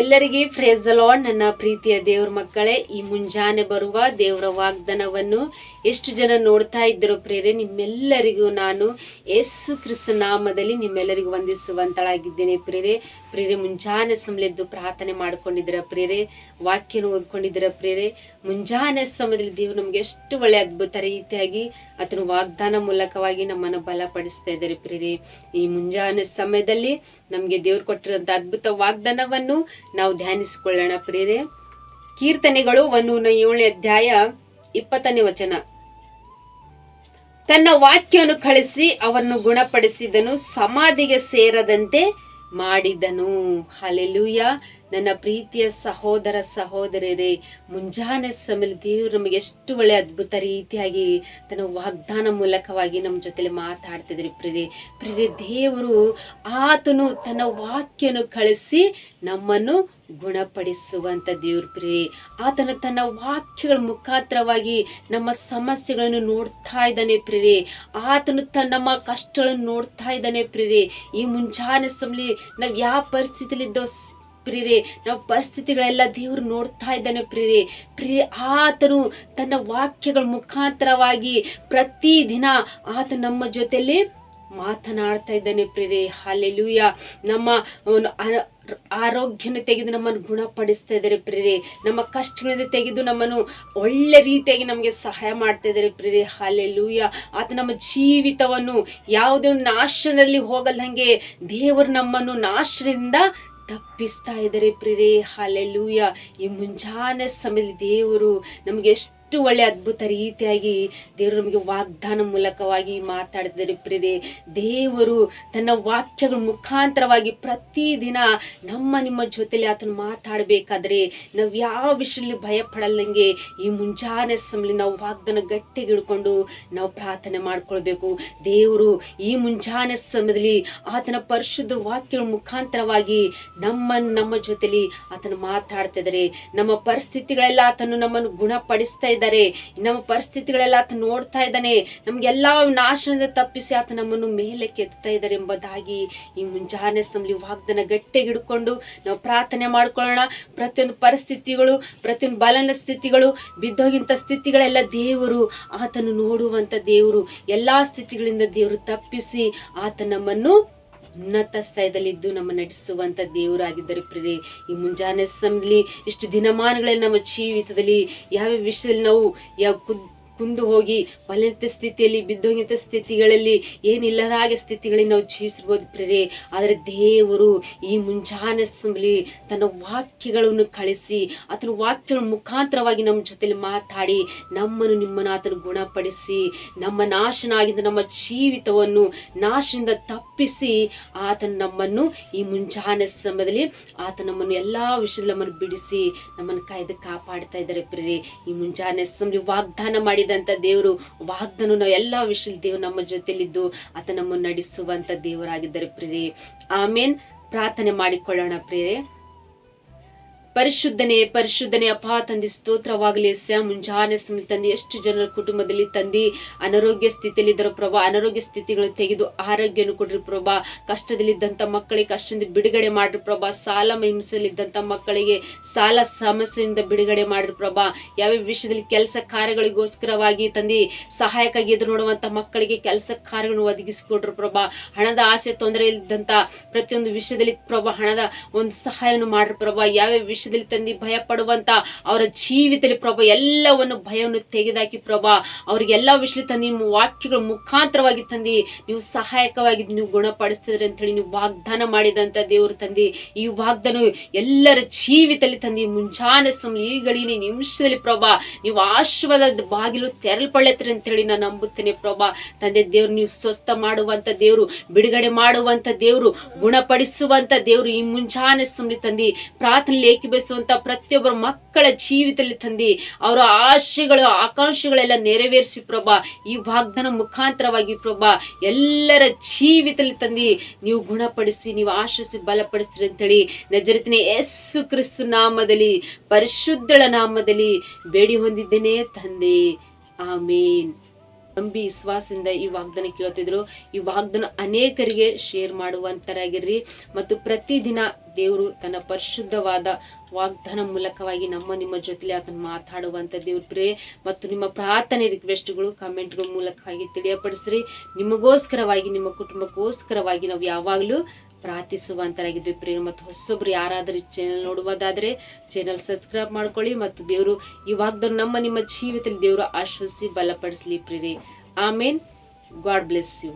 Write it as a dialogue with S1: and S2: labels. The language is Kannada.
S1: ಎಲ್ಲರಿಗೆ ಫ್ರೇಜಲಾಡ್ ನನ್ನ ಪ್ರೀತಿಯ ದೇವ್ರ ಮಕ್ಕಳೇ, ಈ ಮುಂಜಾನೆ ಬರುವ ದೇವರ ವಾಗ್ದಾನವನ್ನು ಎಷ್ಟು ಜನ ನೋಡ್ತಾ ಇದ್ದರು ಪ್ರೇರೆ, ನಿಮ್ಮೆಲ್ಲರಿಗೂ ನಾನು ಯೇಸು ಕ್ರಿಸ್ತ ನಾಮದಲ್ಲಿ ನಿಮ್ಮೆಲ್ಲರಿಗೂ ವಂದಿಸುವಂತಳಾಗಿದ್ದೇನೆ ಪ್ರೇರೆ. ಪ್ರೇರೆ ಮುಂಜಾನೆ ಸಮಯದ್ದು ಪ್ರಾರ್ಥನೆ ಮಾಡ್ಕೊಂಡಿದ್ದೀರ ಪ್ರೇರೆ, ವಾಕ್ಯನ ಓದ್ಕೊಂಡಿದ್ದೀರ ಪ್ರೇರೆ. ಮುಂಜಾನೆ ಸಮಯದಲ್ಲಿ ದೇವ್ರು ನಮ್ಗೆ ಎಷ್ಟು ಒಳ್ಳೆ ಅದ್ಭುತ ರೀತಿಯಾಗಿ ಆತನ ವಾಗ್ದಾನ ಮೂಲಕವಾಗಿ ನಮ್ಮನ್ನು ಬಲಪಡಿಸ್ತಾ ಇದ್ದಾರೆ ಪ್ರೇರೆ. ಈ ಮುಂಜಾನೆ ಸಮಯದಲ್ಲಿ ನಮಗೆ ದೇವ್ರು ಕೊಟ್ಟಿರುವಂತ ಅದ್ಭುತ ವಾಗ್ದಾನವನ್ನು ನಾವು ಧ್ಯಾನಿಸಿಕೊಳ್ಳೋಣ ಪ್ರೇರೆ. ಕೀರ್ತನೆಗಳು ಒಂದು ಏಳನೇ ಅಧ್ಯಾಯ ಇಪ್ಪತ್ತನೇ ವಚನ. ತನ್ನ ವಾಕ್ಯವನ್ನು ಕಳಿಸಿ ಅವರನ್ನು ಗುಣಪಡಿಸಿದನು, ಸಮಾಧಿಗೆ ಸೇರದಂತೆ ಮಾಡಿದನು. ಹಲೆಲೂಯ ನನ್ನ ಪ್ರೀತಿಯ ಸಹೋದರ ಸಹೋದರರೇ, ಮುಂಜಾನೆ ಸಮಯದಲ್ಲಿ ದೇವರು ನಮಗೆ ಎಷ್ಟು ಒಳ್ಳೆ ಅದ್ಭುತ ರೀತಿಯಾಗಿ ತನ್ನ ವಾಗ್ದಾನ ಮೂಲಕವಾಗಿ ನಮ್ಮ ಜೊತೆಲಿ ಮಾತಾಡ್ತಿದ್ರಿ ಪ್ರೀತಿ ಪ್ರೀತಿ ದೇವರು ಆತನು ತನ್ನ ವಾಕ್ಯನು ಕಳಿಸಿ ನಮ್ಮನ್ನು ಗುಣಪಡಿಸುವಂತ ದೇವ್ರ ಪ್ರಿಯ ಆತನು ತನ್ನ ವಾಕ್ಯಗಳ ಮುಖಾಂತರವಾಗಿ ನಮ್ಮ ಸಮಸ್ಯೆಗಳನ್ನು ನೋಡ್ತಾ ಇದ್ದಾನೆ ಪ್ರಿಯೇ ಆತನು ತನ್ನ ನಮ್ಮ ಕಷ್ಟಗಳನ್ನು ನೋಡ್ತಾ ಇದ್ದಾನೆ ಪ್ರಿಯೇ ಈ ಮುಂಜಾನೆ ಸಮಲಿ ನಾವು ಯಾವ ಪರಿಸ್ಥಿತಿಲಿ ಇದ್ದೋ ಪ್ರಿಯರೇ ನಾವು ಪರಿಸ್ಥಿತಿಗಳೆಲ್ಲ ದೇವರು ನೋಡ್ತಾ ಇದ್ದಾನೆ ಪ್ರಿಯರೇ. ಪ್ರಿಯ ಆತನು ತನ್ನ ವಾಕ್ಯಗಳ ಮುಖಾಂತರವಾಗಿ ಪ್ರತಿದಿನ ಆತ ನಮ್ಮ ಜೊತೆಯಲ್ಲಿ ಮಾತನಾಡ್ತಾ ಇದ್ದಾನೆ ಪ್ರಿಯರೇ. ಹಾಲೆಲೂಯ ನಮ್ಮ ಆರೋಗ್ಯನ ತೆಗೆದು ನಮ್ಮನ್ನು ಗುಣಪಡಿಸ್ತಾ ಇದ್ದಾರೆ ಪ್ರಿಯರೇ. ನಮ್ಮ ಕಷ್ಟಗಳಿಂದ ತೆಗೆದು ನಮ್ಮನ್ನು ಒಳ್ಳೆ ರೀತಿಯಾಗಿ ನಮಗೆ ಸಹಾಯ ಮಾಡ್ತಾ ಇದ್ದಾರೆ ಪ್ರಿಯರೇ. ಹಾಲೆಲೂಯ ಆತ ನಮ್ಮ ಜೀವಿತವನ್ನು ಯಾವುದೇ ಒಂದು ನಾಶದಲ್ಲಿ ಹೋಗಲ್ದಂಗೆ ದೇವರು ನಮ್ಮನ್ನು ನಾಶದಿಂದ ತಪ್ಪಿಸ್ತಾ ಇದ್ದಾರೆ ಪ್ರಿರೇ ಹಾಲೆಲ್ಲೂಯ. ಈ ಮುಂಜಾನೆ ಸಮಯದಲ್ಲಿ ದೇವರು ನಮಗೆ ಒಳ್ಳೆ ಅದ್ಭುತ ರೀತಿಯಾಗಿ ದೇವರು ನಮಗೆ ವಾಗ್ದಾನ ಮೂಲಕವಾಗಿ ಮಾತಾಡಿದರೆ ಪ್ರೇರೆ ದೇವರು ತನ್ನ ವಾಕ್ಯಗಳ ಮುಖಾಂತರವಾಗಿ ಪ್ರತಿದಿನ ನಮ್ಮ ನಿಮ್ಮ ಜೊತೆಲಿ ಆತನು ಮಾತಾಡಬೇಕಾದ್ರೆ ನಾವು ಯಾವ ವಿಷಯದಲ್ಲಿ ಭಯ ಪಡಲ್ಲಂಗೆ ಈ ಮುಂಜಾನೆ ಸಮಯದಲ್ಲಿ ನಾವು ವಾಗ್ದಾನ ಗಟ್ಟಿಗೆ ಹಿಡ್ಕೊಂಡು ನಾವು ಪ್ರಾರ್ಥನೆ ಮಾಡ್ಕೊಳ್ಬೇಕು. ದೇವರು ಈ ಮುಂಜಾನೆ ಸಮಯದಲ್ಲಿ ಆತನ ಪರಿಶುದ್ಧ ವಾಕ್ಯಗಳ ಮುಖಾಂತರವಾಗಿ ನಮ್ಮ ನಮ್ಮ ಜೊತೆಲಿ ಆತನು ಮಾತಾಡ್ತಾ ಇದ್ದಾರೆ ನಮ್ಮ ಪರಿಸ್ಥಿತಿಗಳೆಲ್ಲ ಆತನು ನಮ್ಮನ್ನು ಗುಣಪಡಿಸ್ತಾ ನಮ್ಮ ಪರಿಸ್ಥಿತಿಗಳೆಲ್ಲ ಆತ ನೋಡ್ತಾ ಇದ್ದಾನೆ. ನಮ್ಗೆಲ್ಲ ನಾಶನದ ತಪ್ಪಿಸಿ ಆತ ನಮ್ಮನ್ನು ಮೇಲೆ ಕೆತ್ತಾ ಇದ್ದಾರೆ ಎಂಬುದಾಗಿ ಈ ಮುಂಜಾನೆ ಸಮಲಿ ವಾಗ್ದನ ಗಟ್ಟಿಗೆ ಹಿಡ್ಕೊಂಡು ನಾವು ಪ್ರಾರ್ಥನೆ ಮಾಡ್ಕೊಳ್ಳೋಣ. ಪ್ರತಿಯೊಂದು ಪರಿಸ್ಥಿತಿಗಳು, ಪ್ರತಿಯೊಂದು ಬಲನ ಸ್ಥಿತಿಗಳು ಬಿದ್ದೋಗಿಂಥ ಸ್ಥಿತಿಗಳೆಲ್ಲ ದೇವರು, ಆತನು ನೋಡುವಂತ ದೇವರು, ಎಲ್ಲಾ ಸ್ಥಿತಿಗಳಿಂದ ದೇವರು ತಪ್ಪಿಸಿ ಆತ ನಮ್ಮನ್ನು ಉನ್ನತ ಸ್ಥಾಯದಲ್ಲಿದ್ದು ನಮ್ಮ ನಟಿಸುವಂಥ ದೇವರಾಗಿದ್ದಾರೆ ಪ್ರಿಯರೇ, ಈ ಮುಂಜಾನೆ ಸಮಯದಲ್ಲಿ ಇಷ್ಟು ದಿನಮಾನಗಳಲ್ಲಿ ನಮ್ಮ ಜೀವಿತದಲ್ಲಿ ಯಾವ ವಿಷಯದಲ್ಲಿ ನಾವು, ಯಾವ ಕುಂದು ಹೋಗಿ ಬಲಿತ ಸ್ಥಿತಿಯಲ್ಲಿ ಬಿದ್ದೋಗಿಂತ ಸ್ಥಿತಿಗಳಲ್ಲಿ ಏನಿಲ್ಲದ ಹಾಗೆ ಸ್ಥಿತಿಗಳಲ್ಲಿ ನಾವು ಜೀವಿಸಿರ್ಬೋದು ಪ್ರೇರೆ ಆದರೆ ದೇವರು ಈ ಮುಂಜಾನೆ ಸಮಲಿ ತನ್ನ ವಾಕ್ಯಗಳನ್ನು ಕಳಿಸಿ, ಆತನ ವಾಕ್ಯಗಳ ಮುಖಾಂತರವಾಗಿ ನಮ್ಮ ಜೊತೆಲಿ ಮಾತಾಡಿ, ನಮ್ಮನ್ನು ನಿಮ್ಮನ್ನು ಆತನು ಗುಣಪಡಿಸಿ, ನಮ್ಮ ನಾಶನ ಆಗಿದ್ದ ನಮ್ಮ ಜೀವಿತವನ್ನು ನಾಶದಿಂದ ತಪ್ಪಿಸಿ, ಆತನು ನಮ್ಮನ್ನು ಈ ಮುಂಜಾನೆ ಸಮಯದಲ್ಲಿ ಆತ ನಮ್ಮನ್ನು ಎಲ್ಲ ವಿಷಯದಲ್ಲಿ ನಮ್ಮನ್ನು ಬಿಡಿಸಿ, ನಮ್ಮನ್ನು ಕಾಯ್ದು ಕಾಪಾಡ್ತಾ ಇದ್ದಾರೆ ಪ್ರೇರೆ ಈ ಮುಂಜಾನೆ ಸಮಯದಲ್ಲಿ ವಾಗ್ದಾನ ಮಾಡಿದಂತ ದೇವರು ವಾಗ್ದನು ನಾವು ಎಲ್ಲ ವಿಷಯ ದೇವರು ನಮ್ಮ ಜೊತೆಲಿದ್ದು ಆತ ನಮ್ಮನ್ನು ನಡೆಸುವಂತ ದೇವರಾಗಿದ್ದಾರೆ ಪ್ರೇರೆ ಆಮೇನ್. ಪ್ರಾರ್ಥನೆ ಮಾಡಿಕೊಳ್ಳೋಣ ಪ್ರೇರೆ ಪರಿಶುದ್ಧನೆ ಪರಿಶುದ್ಧನೆ ಅಪ್ಪ ತಂದೆ, ಸ್ತೋತ್ರವಾಗಲಿ. ಎಸ್ಯ ಮುಂಜಾನೆ ಸಮಯ ತಂದೆ, ಎಷ್ಟು ಜನರ ಕುಟುಂಬದಲ್ಲಿ ತಂದೆ, ಅನಾರೋಗ್ಯ ಸ್ಥಿತಿಯಲ್ಲಿ ಇದ್ದರೋ ಪ್ರಭಾ, ಅನಾರೋಗ್ಯ ಸ್ಥಿತಿಗಳನ್ನು ತೆಗೆದು ಆರೋಗ್ಯವನ್ನು ಕೊಡ್ರಿ ಪ್ರಭಾ. ಕಷ್ಟದಲ್ಲಿದ್ದಂಥ ಮಕ್ಕಳಿಗೆ ಕಷ್ಟದಿಂದ ಬಿಡುಗಡೆ ಮಾಡ್ರಿ ಪ್ರಭಾ. ಸಾಲ ಹಿಂಸೆಯಲ್ಲಿದ್ದಂಥ ಮಕ್ಕಳಿಗೆ ಸಾಲ ಸಮಸ್ಯೆಯಿಂದ ಬಿಡುಗಡೆ ಮಾಡ್ರಿ ಪ್ರಭಾ. ಯಾವ ವಿಷಯದಲ್ಲಿ ಕೆಲಸ ಕಾರ್ಯಗಳಿಗೋಸ್ಕರವಾಗಿ ತಂದೆ ಸಹಾಯಕ್ಕಾಗಿ ಎದುರು ನೋಡುವಂಥ ಮಕ್ಕಳಿಗೆ ಕೆಲಸ ಕಾರ್ಯಗಳನ್ನು ಒದಗಿಸಿಕೊಡ್ರಿ ಪ್ರಭಾ. ಹಣದ ಆಸೆ, ತೊಂದರೆ ಇದ್ದಂಥ ಪ್ರತಿಯೊಂದು ವಿಷಯದಲ್ಲಿ ಪ್ರಭಾ ಹಣದ ಒಂದು ಸಹಾಯವನ್ನು ಮಾಡ್ರಿ ಪ್ರಭಾ. ಯಾವ್ಯಾವ ವಿಷಯದಲ್ಲಿ ತಂದಿ ಭಯ ಪಡುವಂತ ಅವರ ಜೀವಿತದಲ್ಲಿ ಪ್ರಭಾ ಎಲ್ಲವನ್ನು ಭಯವನ್ನು ತೆಗೆದಾಕಿ ಪ್ರಭಾ, ಅವ್ರಿಗೆ ಎಲ್ಲ ವಿಷಯದಲ್ಲಿ ತಂದಿ ವಾಕ್ಯಗಳ ಮುಖಾಂತರವಾಗಿ ತಂದಿ ನೀವು ಸಹಾಯಕವಾಗಿ ನೀವು ಗುಣಪಡಿಸಿದ್ರೆ ಅಂತ ಹೇಳಿ ನೀವು ವಾಗ್ದಾನ ಮಾಡಿದಂತ ದೇವರು ತಂದಿ. ಈ ವಾಗ್ದಾನ ಎಲ್ಲರ ಜೀವಿತದಲ್ಲಿ ತಂದಿ ಮುಂಜಾನೆ ಸಮಯ ಈ ನಿಮಿಷದಲ್ಲಿ ಪ್ರಭಾ, ನೀವು ಆಶೀರ್ವಾದ ಬಾಗಿಲು ತೆರಲ್ಪಳ್ಳೆತ್ರಿ ಅಂತ ಹೇಳಿ ನಾನು ನಂಬುತ್ತೇನೆ ಪ್ರಭಾ. ತಂದೆ ದೇವ್ರು, ನೀವು ಸ್ವಸ್ಥ ಮಾಡುವಂತ ದೇವರು, ಬಿಡುಗಡೆ ಮಾಡುವಂತ ದೇವರು, ಗುಣಪಡಿಸುವಂತ ದೇವರು ಈ ಮುಂಜಾನೆ ಸಮಯ ತಂದಿ ಪ್ರಾರ್ಥನೆ ಬಯಸುವಂತ ಪ್ರತಿಯೊಬ್ಬರ ಮಕ್ಕಳ ಜೀವಿತದಲ್ಲಿ ತಂದಿ, ಅವರ ಆಶೆಗಳು, ಆಕಾಂಕ್ಷೆಗಳೆಲ್ಲ ನೆರವೇರಿಸಿ ಪ್ರಭಾ, ಈ ವಾಗ್ದಾನ ಮುಖಾಂತರವಾಗಿ ಪ್ರಭಾ, ಎಲ್ಲರ ಜೀವಿತದಲ್ಲಿ ತಂದಿ, ನೀವು ಗುಣಪಡಿಸಿ, ನೀವು ಆಶಿಸಿ, ಬಲಪಡಿಸ್ತೀರಿ ಅಂತೇಳಿ ನಜರತಿನ ಯಸ್ಸು ಕ್ರಿಸ್ತು ನಾಮದಲ್ಲಿ, ಪರಿಶುದ್ಧಳ ನಾಮದಲ್ಲಿ ಬೇಡಿ ಹೊಂದಿದ್ದೇನೆ ತಂದೆ. ಆಮೇನ್. ನಂಬಿ ವಿಶ್ವಾಸದಿಂದ ಈ ವಾಗ್ದಾನ ಕೇಳ್ತಿದ್ರು ಈ ವಾಗ್ದಾನ ಅನೇಕರಿಗೆ ಶೇರ್ ಮಾಡುವಂತರಾಗಿರ್ರಿ. ಮತ್ತು ಪ್ರತಿದಿನ ದೇವರು ತನ್ನ ಪರಿಶುದ್ಧವಾದ ವಾಗ್ದಾನ ಮೂಲಕವಾಗಿ ನಮ್ಮ ನಿಮ್ಮ ಜೊತೆಲಿ ಅದನ್ನು ಮಾತಾಡುವಂಥ ದೇವ್ರ. ಮತ್ತು ನಿಮ್ಮ ಪ್ರಾರ್ಥನೆ ರಿಕ್ವೆಸ್ಟ್ಗಳು ಕಮೆಂಟ್ಗಳ ಮೂಲಕವಾಗಿ ತಿಳಿಯಪಡಿಸ್ರಿ. ನಿಮಗೋಸ್ಕರವಾಗಿ, ನಿಮ್ಮ ಕುಟುಂಬಕ್ಕೋಸ್ಕರವಾಗಿ ನಾವು ಯಾವಾಗಲೂ ಪ್ರಾರ್ಥಿಸುವಂತರಾಗಿದ್ದೇವೆ ಪ್ರೇಮ ಮತ್ತು ಹೊಸೊಬ್ರು ಯಾರಾದರೂ ಚಾನಲ್ ನೋಡುವುದಾದರೆ ಚಾನಲ್ ಸಬ್ಸ್ಕ್ರೈಬ್ ಮಾಡ್ಕೊಳ್ಳಿ ಮತ್ತು ದೇವರು ಈ ವಾಗ್ದಾನ ನಮ್ಮ ನಿಮ್ಮ ಜೀವಿತದಲ್ಲಿ ದೇವರು ಆಶ್ವಸಿ ಬಲಪಡಿಸಲಿ ಪ್ರೇರಿ ಆಮೇನ್. God bless you.